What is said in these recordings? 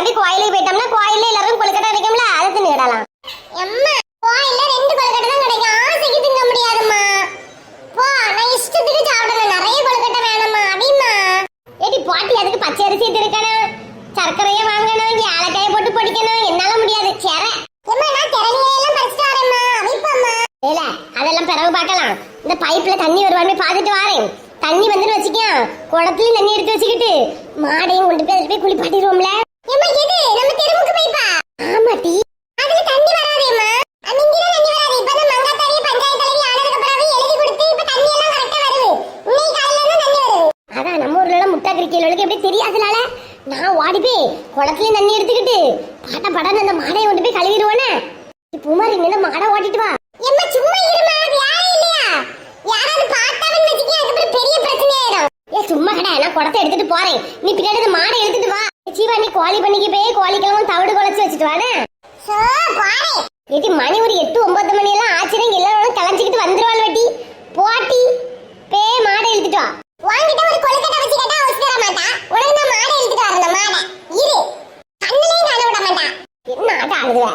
கிளம்பி கோயிலுக்கு போயிட்டோம்னா கோயில்ல எல்லாரும் கொழுக்கட்டை கிடைக்கும்ல அதை தின்னுடலாம் அம்மா கோயில்ல ரெண்டு கொழுக்கட்டை தான் கிடைக்கும். ஆசைக்கு திங்க முடியாதும்மா. போ நான் இஷ்டத்துக்கு சாப்பிடணும். நிறைய கொழுக்கட்டை வேணும்மா. அடிமா ஏடி பாட்டி அதுக்கு பச்சை அரிசி இருக்கணும். சர்க்கரையை வாங்கணும் ஏலக்காயை போட்டு பொடிக்கணும். என்னால முடியாது. சேர அதெல்லாம் பிறகு பார்க்கலாம். இந்த பைப்ல தண்ணி வருவான்னு பார்த்துட்டு வரேன். தண்ணி வந்துன்னு வச்சுக்க குடத்துலயும் தண்ணி எடுத்து வச்சுக்கிட்டு மாடையும் கொண்டு போய் அதில் போய் குளிப்பாட்டிடுவோம்ல ஏம்மா எது நம்ம தெருமுக்கு பைப்பா ஆமா டி அதுல தண்ணி வராதேம்மா நீங்க தண்ணி வராது இப்பதான் மங்காத்தாரி பஞ்சாயத்து தலைவி ஆனதுக்கு பிறகு எழுதி கொடுத்து இப்ப தண்ணி எல்லாம் கரெக்டா வருது இன்னைக்கு காலையில இருந்து தண்ணி வருது அதான் நம்ம ஊர்ல எப்படி தெரியாதனால நான் ஓடி போய் குளத்துலயும் தண்ணி எடுத்துக்கிட்டு பாட்ட படம் அந்த மாடையை கொண்டு போய் கழுவிடுவோனே. பூமாரி நின்று மாடை ஓட்டிட்டு வா. எம்மா சும்மா இருமா அது யாரும் இல்லையா? யாராவது பார்த்தாலும் வச்சுக்கே அதுக்கப்புறம் பெரிய பிரச்சனை ஆயிடும். ஏ சும்மா கடை நான் குடத்தை எடுத்துட்டு போறேன். நீ பின்னாடி இந்த மாடை எடுத்துட்டு வா. சீவா நீ கோழி பண்ணிக்கு போய் கோழிக்கெல்லாம் தவிடு குழச்சி வச்சுட்டு வானே. ஏடி மணி ஒரு எட்டு ஒன்பது மணி எல்லாம் ஆச்சுன்னா எல்லாரும் கலைஞ்சிக்கிட்டு வந்துருவாள் வெட்டி போட்டி பே மாடை எடுத்துட்டு வா வாங்கிட்ட ஒரு கொழுக்கட்டை வச்சு கேட்டா வச்சு தர மாட்டா உனக்கு நான் மாடை எடுத்துட்டு வரணும் மாடை இரு கண்ணிலே காண விட மாட்டா என்ன ஆட்டம் ஆடுதுவ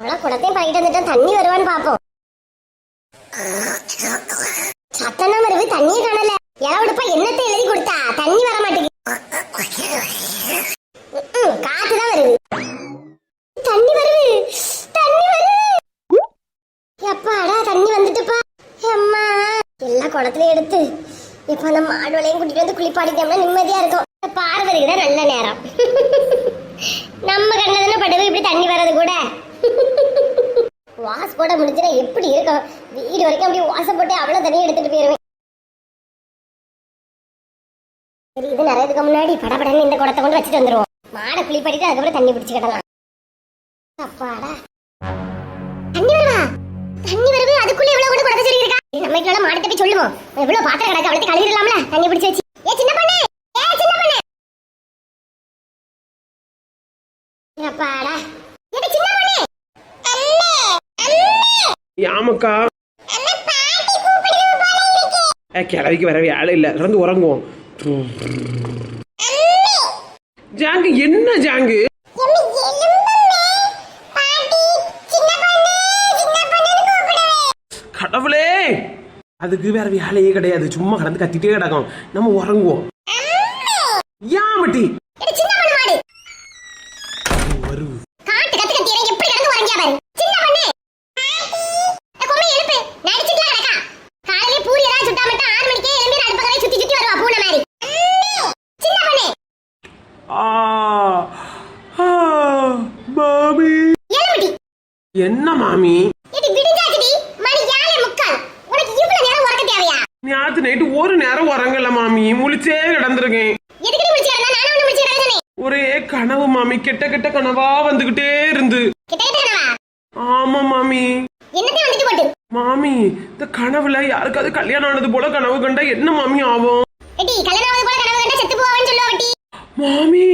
அவளா குடத்தையும் பழகிட்டு வந்துட்டா தண்ணி வருவான்னு பாப்போம் சத்தனா வருது தண்ணியே காணல எலவடுப்பா என்னத்தை எழுதி கொடுத்தா தண்ணி வர மாட்டேங்குது ம்ம், காத்துதான் வருது தண்ணி வருது தண்ணி வருது எப்பாடா தண்ணி வந்துட்டுப்பா அம்மா எல்லா குளத்துல எடுத்து இப்ப அந்த மாடு வளையும் கூட்டிட்டு வந்து குளிப்பாடிட்டோம்னா நிம்மதியா இருக்கும். பார்வதிக்கு தான் நல்ல நேரம். நம்ம கண்ணதுல படகு இப்படி தண்ணி வர்றது கூட. வாஸ் போட முடிஞ்சுனா எப்படி இருக்கும்? வீடு வரைக்கும் அப்படியே வாச போட்டு அவ்வளவு தண்ணி எடுத்துட்டு போயிருவேன். சரி இது நிறையதுக்கு முன்னாடி படபடன்னு இந்த குடத்தை கொண்டு வச்சுட்டு வந்துருவோம். மாடை குளிப்பாட்டிட்டு அதுக்கப்புறம் தண்ணி பிடிச்சுக்கிடலாம் அப்பாடா. தண்ணி வருவா தண்ணி வருது நம்ம வீட்டுல மாடத்தை போய் சொல்லுவோம். எவ்வளவு பாத்திரம் கிடக்கு அவளுக்கு கழுவிடலாம்ல? தண்ணி பிடிச்சு வச்சு. ஏ சின்ன பொண்ணு! ஏ சின்ன பொண்ணு! அப்பாடா ஏடி சின்ன பொண்ணு! அம்மே அம்மே ஆமாக்கா. அம்மே பாட்டி கூப்பிடுது போல இருக்கு. ஏ கிளவிக்கு வர வேலை இல்லை. இறந்து உறங்குவோம். ஜாங்கு என்ன ஜாங்கு? அதுக்கு வேற வேலையே கிடையாது. சும்மா கடந்து கத்திட்டே கிடக்கும். நம்ம உறங்குவோம். யாமட்டி இது சின்ன முழிச்சே கிடந்திருக்கேன். எதுக்கு நீ நானும் ஒரே கனவு மாமி கெட்ட கெட்ட கனவா வந்துகிட்டே இருந்து. கிட்ட கிட்ட கனவா? ஆமா மாமி. என்னத்தையும் வந்துட்டு போட்டு? மாமி இந்த கனவுல யாருக்காவது கல்யாணம் ஆனது போல கனவு கண்டா என்ன மாமி ஆகும்? எடி கல்யாணம் ஆவது போல கனவு கண்டா செத்து போவான்னு சொல்லுவா வட்டி. மாமி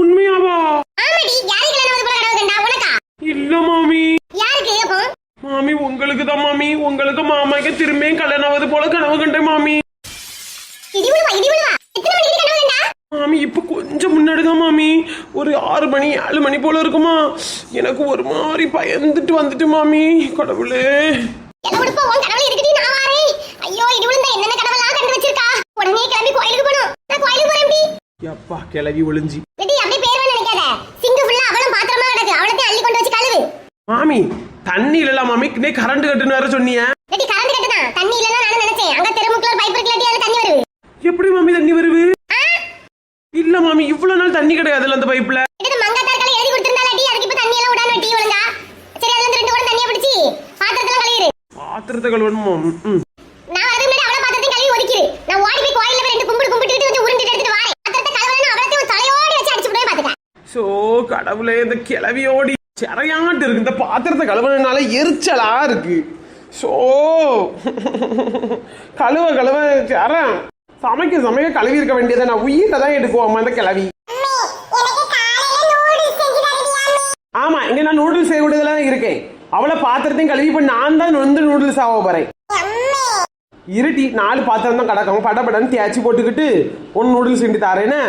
உண்மையாவா ஆமாடி யாரு கல்யாணம் ஆவது போல கனவு கண்டா உனக்கா இல்ல மாமி யாருக்கு அப்போ மாமி உங்களுக்கு தான் மாமி உங்களுக்கு மாமாக்கு திரும்பியும் கல்யாணம் ஆகுது போல கனவு கண்டேன் மாமி இடி விழுவா இடி விழுவா எத்தனை மணிக்கு கனவு கண்டா மாமி இப்ப கொஞ்சம் முன்னாடி தான் மாமி ஒரு ஆறு மணி ஏழு மணி போல இருக்குமா? எனக்கு ஒரு மாதிரி பயந்துட்டு வந்துட்டு மாமி கடவுளே. நான் நான் எப்பா கிளவி ஒளிஞ்சி. மாமி தண்ணி இல்லல மாமி. இன்னே கரண்ட் கட்டுன்னு வேற சொன்னீங்க எடி கரண்ட் கட்டுதான் தண்ணி இல்லைன்னா நானும் நினைச்சேன். அங்க தெருமுக்குள்ள ஒரு பைப் இருக்கலாட்டி அதுல தண்ணி வருது. எப்படி மாமி தண்ணி வருது? இல்ல மாமி இவ்வளவு நாள் தண்ணி கிடையாதுல்ல அந்த பைப்ல இது மங்காத்தார்கள் எழுதி கொடுத்திருந்தாலாட்டி அதுக்கு இப்ப தண்ணி எல்லாம் விடாம வெட்டி ஒழுங்கா சரி அதுல இருந்து ரெண்டு கூட தண்ணியை பிடிச்சி பாத்திரத்துல கழுவிடு பாத்திரத்தை கழுவணுமோ. நான் முன்னாடி அவள பாத்திரத்தையும் கழுவி ஒதுக்கிடு நான் ஓடி போய் கோயில்ல போய் ரெண்டு கும்பிடு கும்பிட்டுட்டு வந்து உருண்டு எடுத்துட்டு வரேன். பாத்திரத்தை கழுவணும் அவளத்தையும் தலையோடி வச்சு அடிச்சு போய் பாத்துட்டேன் சோ கடவுளே இந்த கிளவியோடி சிறையாட்டு இருக்கு. இந்த பாத்திரத்தை கழுவுனதுனால எரிச்சலா இருக்கு. சோ கழுவ கழுவ சரம் சமைக்க சமைக்க கழுவி இருக்க வேண்டியதை நான் உயிரை தான் எடுக்குவோம் அந்த கிளவி. ஆமா இங்க நான் நூடுல்ஸ் செய்யக்கூடியதுல இருக்கேன். அவளை பாத்திரத்தையும் கழுவி இப்ப நான் தான் வந்து நூடுல்ஸ் ஆக போறேன். இருட்டி நாலு பாத்திரம் தான் கிடக்கும். படபடன்னு தேய்ச்சி போட்டுக்கிட்டு ஒன்னு நூடுல்ஸ் செஞ்சு தாரேன்னு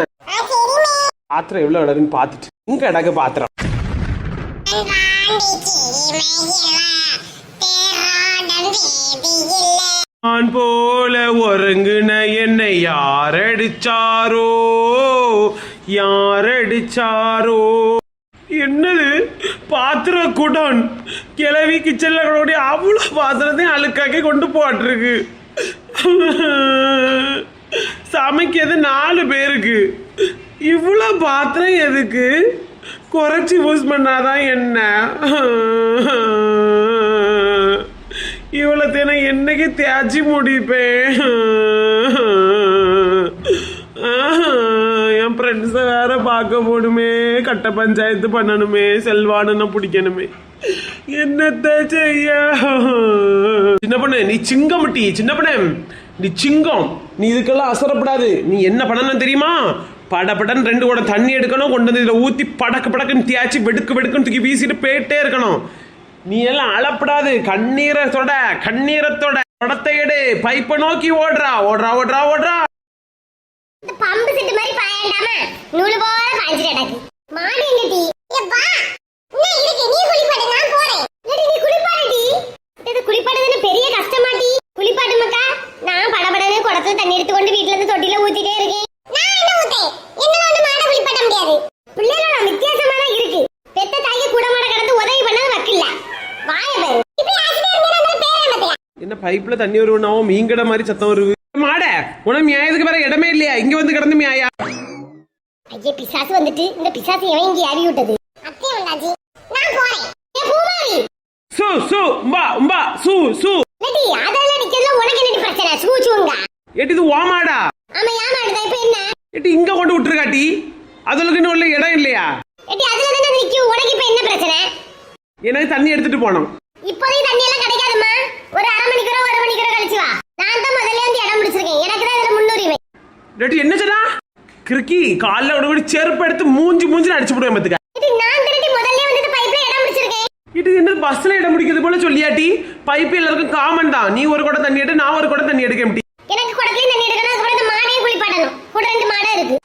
பாத்திரம் எவ்வளவு இடம்னு பார்த்துட்டு. இங்க கிடக்கு பாத்திரம். நான் போல ஒருங்குன என்னை யாரடிச்சாரோ? யாரடிச்சாரோ? என்னது? பாத்திர குடன் கிளவி கிச்சனில் கூட அவ்வளோ பாத்திரத்தையும் அழுக்காக்கி கொண்டு போட்டிருக்கு சமைக்கிறது நாலு பேருக்கு. இவ்வளோ பாத்திரம் எதுக்கு? குறைச்சி யூஸ் பண்ணாதான் என்ன? இவ்வளோ தினம் என்னைக்கு தேய்ச்சி முடிப்பேன்? என் ஃப்ரெண்ட்ஸை வேற பார்க்க போகணுமே கட்ட பஞ்சாயத்து பண்ணணுமே செல்வானுன்னு பிடிக்கணுமே. என்னத்த செய்ய? சின்ன பண்ண நீ சிங்கமுட்டி சின்ன பண்ண. நீ சிங்கம். நீ இதுக்கெல்லாம் அசரப்படாது நீ என்ன பண்ணணும் தெரியுமா? படபடன்னு ரெண்டு கூட தண்ணி எடுக்கணும் கொண்டு வந்து இதில் ஊற்றி படக்கு படக்குன்னு தேய்ச்சி வெடுக்கு வெடுக்குன்னு தூக்கி வீசிட்டு போயிட்டே இருக்கணும். நீ எல்லாம் அளப்படாது கண்ணீரை தொட கண்ணீரத்தோட தொட. படத்தை எடு. பைப்பை நோக்கி ஓடுறா. ஓடுறா ஓடுறா ஓடுறா. பம்பு செட்டு மாதிரி பாயண்டாம நூலு போல பாய்ச்சிட்டு கிடக்கு. மாடு எங்க என்ன தண்ணி எடுத்து கொண்டு வீட்ல இருந்து தொட்டில ஊத்திட்டே இருக்கேன். நான் என்ன ஊத்தேன்? என்னால ஒண்ணு மாட குளிப்பாட்ட முடியாது? பிள்ளைகளோட வித்தியாசமா தான் இருக்கு. பெத்த தாயை கூட மாட கடந்து உதவி பண்ணது வக்கில்ல. வாய பாரு என்ன பைப்ல தண்ணி வருவனாவோ மீன்கடை மாதிரி சத்தம் வருது. மாட உனக்கு மியாயதுக்கு வேற இடமே இல்லையா? இங்க வந்து கிடந்து மியாயா? ஐயே பிசாசு வந்துட்டு இந்த பிசாசு எவன் இங்க ஏறி விட்டது அத்தை வந்தாச்சு நான் போறேன் ஏ பூமாரி சு உம்பா உம்பா சு சு. லட்டி அதெல்லாம் நிக்கிறதுல உனக்கு என்ன பிரச்சனை? சூச்சுங்க எட்டி இது ஓமாடா ஆமா ஏமாடுதா இப்ப என்ன? எட்டி இங்க கொண்டு விட்டுருக்காட்டி. அதுக்கு இன்னும் உள்ள இடம் இல்லையா? லட்டி அதுல தானே நிக்கும் உனக்கு இப்ப என்ன பிரச்சனை? எனக்கு தண்ணி எடுத்துட்டு போனோம் இப்போதைக்கு தண்ணி எல்லாம் கிடைக்காதும்மா. ஒரு அரை மணிக்கூட ஒரு மணிக்கூட கழிச்சு வா. நான் தான் முதல்ல இடம் பிடிச்சிருக்கேன். எனக்கு தான் இதுல முன்னுரிமை. என்ன சொன்னா? கிறுக்கி காலைல ஒரு செருப்பு எடுத்து மூஞ்சி மூஞ்சி அடிச்சு விடுவேன் பத்துக்க லட்டி நான் திருட்டி முதல்ல வந்து பைப்ல இடம் பிடிச்சிருக்கேன் இது என்ன பஸ்ல இடம் பிடிக்கிறது போல சொல்லியாட்டி பைப் எல்லாருக்கும் காமன் தான். நீ ஒரு குடம் தண்ணி எடு நான் ஒரு குடம் தண்ணி எடுக்க முடியும். எனக்கு குடத்துலயும் தண்ணி எடுக்கணும் அதுக்கப்புறம் இந்த மாடையும் குளிப்பாட்டணும். கூட ரெண்டு மாடை இருக்கு.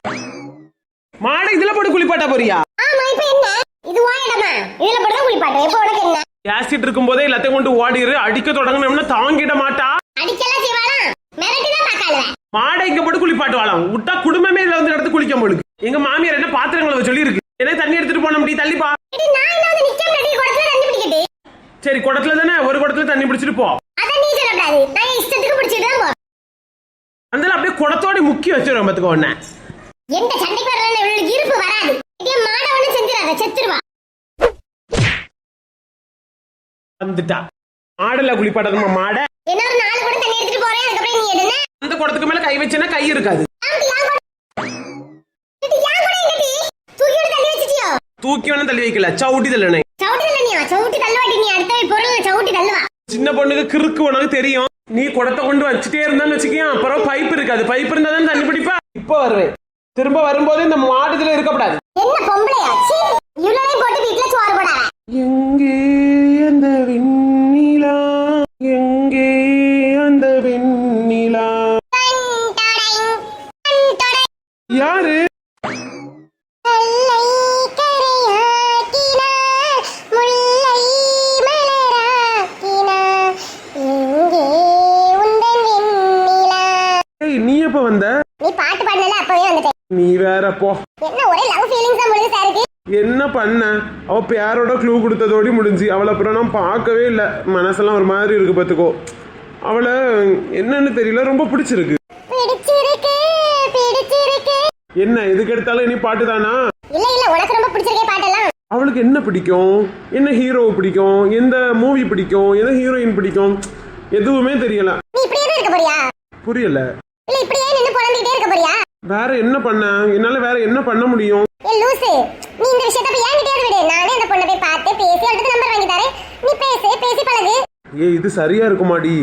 மாடை இதுல போட்டு குளிப்பாட்டா போறியா? ஆமா இப்ப என்ன? இதுவா இடமா? இதுல போட்டு தான் குளிப்பாட்டும் இப்ப உனக்கு என்ன? ஆசிட் இருக்கும் போதே எல்லாத்தையும் கொண்டு ஓடிரு அடிக்க தொடங்கினோம்னா தாங்கிட மாட்டா. அடிக்கலாம் செய்வாளாம் மிரட்டி தான் பார்க்காளுவ. மாடை இங்க போட்டு குளிப்பாட்டுவாளாம். விட்டா குடும்பமே இதுல வந்து எடுத்து குளிக்க முடியும் எங்க மாமியார் என்ன பாத்திரங்களை சொல்லி இருக்கு என்ன தண்ணி எடுத்துட்டு போன முடியும் தள்ளிப்பா இது நான் என்ன வந்து நிக்க முடியாது குடத்துல தண்ணி பிடிக்கட்டு சரி குடத்துல தானே? ஒரு குடத்துல தண்ணி பிடிச்சிட்டு போ. அத நீ சொல்லக்கூடாது. நான் என் இஷ்டத்துக்கு பிடிச்சிட்டு தான் போ அதனால அப்படியே குடத்தோட முக்கி வச்சிருவோம் பத்துக்கோ உன்ன. எந்த சண்டைக்கு வரல இவளுக்கு இருப்பு வராது. இதே செத்துருவா. வந்துட்டா. மாடல குளிப்பாட்டதுமா மாடை? என்ன ஒரு நாலு கூட தண்ணி எடுத்துட்டு போறேன் அதுக்கப்புறம் நீ எடுன அந்த குடத்துக்கு மேல கை வச்சேன்னா கை இருக்காது. தூக்கி விட்டு தள்ளி வச்சிட்டியோ? தூக்கி வேணா தள்ளி வைக்கல. சவுட்டி தள்ளனே சவுட்டி தள்ளினியா சவுட்டி தள்ளுவாட்டி நீ அடுத்த பொருள் சவுட்டி தள்ளுவா சின்ன பொண்ணுக்கு கிறுக்கு உனக்கு தெரியும். நீ குடத்தை கொண்டு வச்சுட்டே இருந்தான்னு வச்சுக்கியா அப்புறம் பைப் இருக்காது. பைப் இருந்தா தான் தண்ணி பிடிப்பா? இப்ப வருவேன். திரும்ப வரும்போது இந்த மாடுல இருக்கப்படாது. என்ன பொம்பளையா? சீ இவ்வளவு போட்டு வீட்டுல சோறு போடாத. எங்கே நீ வேற போ. என்ன ஒரே லவ் ஃபீலிங்ஸ் தான் முழுசா இருக்கு என்ன பண்ண? அவ பேரோட க்ளூ கொடுத்ததோடி முடிஞ்சு. அவளை அப்புறம் நான் பார்க்கவே இல்லை. மனசெல்லாம் ஒரு மாதிரி இருக்கு பார்த்துக்கோ. அவளை என்னன்னு தெரியல. ரொம்ப பிடிச்சிருக்கு. பிடிச்சிருக்கு பிடிச்சிருக்கு. என்ன எதுக்கு எடுத்தாலும் இனி பாட்டு தானா? இல்ல இல்ல உனக்கு ரொம்ப பிடிச்சிருக்கே பாட்டெல்லாம். அவளுக்கு என்ன பிடிக்கும்? என்ன ஹீரோ பிடிக்கும்? எந்த மூவி பிடிக்கும்? எந்த ஹீரோயின் பிடிக்கும்? எதுவுமே தெரியல. நீ இப்படியே தான் இருக்க போறியா? புரியல. இல்ல இப்படியே நின்னு புலம்பிக்கிட்டே இருக்க போறியா? வேற என்ன பண்ண? என்னால வேற என்ன பண்ண முடியும்? ஏ லூசு. நீ இந்த விஷயத்த போய் என்கிட்டயாவது விடு. நானே அந்த பொண்ணை போய் பார்த்து பேசி அவளுக்கு நம்பர் வாங்கி தரேன். நீ பேசு. பேசி பழகு. ஏய் இது சரியா இருக்குமாடி?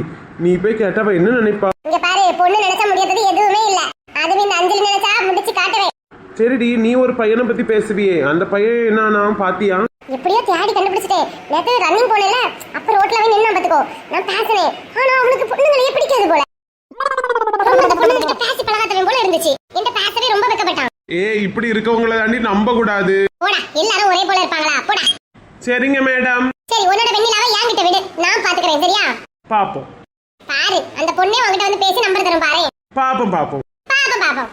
நீ போய் கேட்டா அவ என்ன நினைப்பா? இங்க பாரு பொண்ணு நினைச்சா முடியாதது எதுவுமே இல்ல. அதுவே இந்த அஞ்சலி நினைச்சா முடிச்சு காட்டுவேன் சரிடி நீ ஒரு பையனை பத்தி பேசுவியே. அந்த பையன் என்ன பாத்தியா? எப்படியோ தேடி கண்டுபிடிச்சிட்டேன். நேத்து ரன்னிங் போனேல அப்ப ரோட்ல போய் நின்னா பாத்துக்கோ. நான் பேசினேன். ஆனா அவனுக்கு பொண்ணுங்களையே பிடிக்காது போல? அந்த பொண்ணுகிட்ட பேசி பழகாதவன் போல இருந்துச்சு என்கிட்ட பேசவே ரொம்ப வெக்கப்பட்டான் ஏ இப்படி இருக்கவங்கள தாண்டி நம்ப கூடாது போடா எல்லாரும் ஒரே போல இருப்பாங்களா? போடா. சரிங்க மேடம். சரி உன்னோட வெண்ணிலாவை என்கிட்ட விடு. நான் பாத்துக்கிறேன் சரியா? பாப்போம். பாரு அந்த பொண்ணே உன்கிட்ட வந்து பேசி நம்பர் தரும் பாரு. பாப்போம் பாப்போம். பாப்போம் பாப்போம்.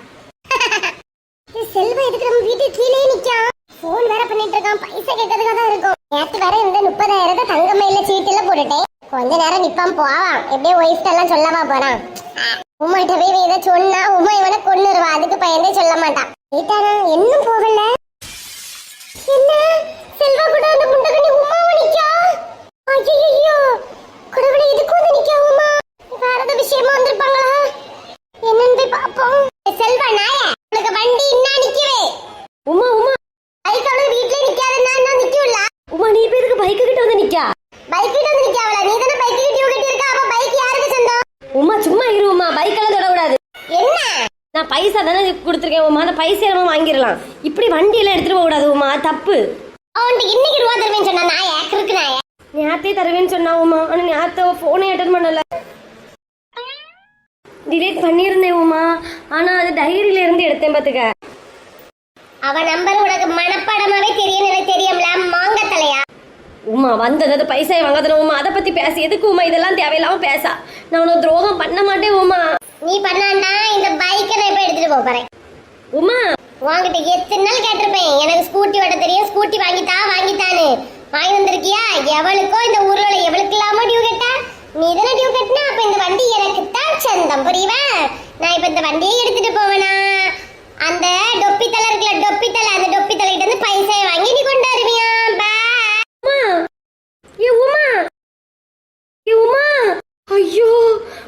இது செல்வா எதுக்கு நம்ம வீட்டு கீழே நிக்கான் போன் வேற பண்ணிட்டு இருக்கான். பைசா கேட்கறதுக்காக தான் இருக்கும். நேத்து வேற இந்த முப்பதாயிரத்தை தங்க மயில சீட்டுல போட்டுட்டேன். கொஞ்ச நேரம் நிப்பான் போவான். எப்படியே ஒய்ஃப்ட் எல்லாம் சொல்லவா போறான். உமாட்ட போய் இதை சொன்னா உமா இவனை கொன்னுருவா. அதுக்கு பயந்தே சொல்ல மாட்டான். வீட்டானா இன்னும் போகல? என்ன? செல்வா கூட அந்த முண்டகனி உமா நிக்கா? ஐயோ கடவுளே இதுக்கு வந்து நிக்கா உமா வேற ஏதாவது விஷயமா வந்திருப்பாங்களா? என்னன்னு போய் பாப்போம் செல்வா நாய உனக்கு வண்டி இன்னா நிக்கவே உமா உமா பைக் அவளுக்கு வீட்லயே நிக்காதுன்னா நான் நிக்கல உமா நீ இப்ப எதுக்கு பைக்கு கிட்ட வந்து நிக்கா பைக் கிட்ட வந்து நிக்காவல நீ தானே பைக் டியூ கட்டி இருக்க அப்ப பைக் யாருக்கு சொந்தம் உமா சும்மா இரு உமா பைக்கெல்லாம் தொடக்கூடாது என்ன நான் பைசா தானே கொடுத்துருக்கேன் உமா அந்த பைசா நம்ம வாங்கிடலாம். இப்படி வண்டி எல்லாம் எடுத்துட்டு போக கூடாது உமா தப்பு. அவன்கிட்ட இன்னைக்கு ரூபா தருவேன்னு சொன்னா நாய கிறுக்கு நாய? நேத்தே தருவேன்னு சொன்னா உமா. ஆனா நேத்த போனே அட்டன் பண்ணல. டிலேட் பண்ணியிருந்தேன் உமா. ஆனா அது டைரியில இருந்து எடுத்தேன் பாத்துக்க. அவன் நம்பர் உனக்கு மனப்பாடமாவே தெரியும் எனக்கு தெரியும்ல மாங்க தலையா உமா வந்தது அது பைசா வாங்காதன உமா. அதை பத்தி பேச. எதுக்கு உமா? இதெல்லாம் தேவையில்லாம பேசா. நான் உனக்கு துரோகம் பண்ண மாட்டேன் உமா. நீ பண்ணாண்டா இந்த பைக்கை நான் இப்போ எடுத்துட்டு போறேன். உமா. உன்கிட்ட எத்தனை நாள் கேட்டிருப்பேன்? எனக்கு ஸ்கூட்டி ஓட்ட தெரியும் ஸ்கூட்டி வாங்கித்தா வாங்கித்தான்னு. வாங்கி வந்திருக்கியா? எவளுக்கோ இந்த ஊர்ல உள்ள எவளுக்கு டியூ கேட்டா? நீ தானே டியூ கட்டினா? அப்ப இந்த வண்டி எனக்கு தான் சொந்தம் புரியுவா நான் இப்ப இந்த வண்டியை எடுத்துட்டு போவேனா? அந்த டொப்பி தலை இருக்குல்ல டொப்பி தலை அந்த டொப்பி தலையிட்ட இருந்து பைசா வாங்கி நீ கொண்டு வருவியா? உமா. ஏ உமா. ஏ உமா. ஐயோ.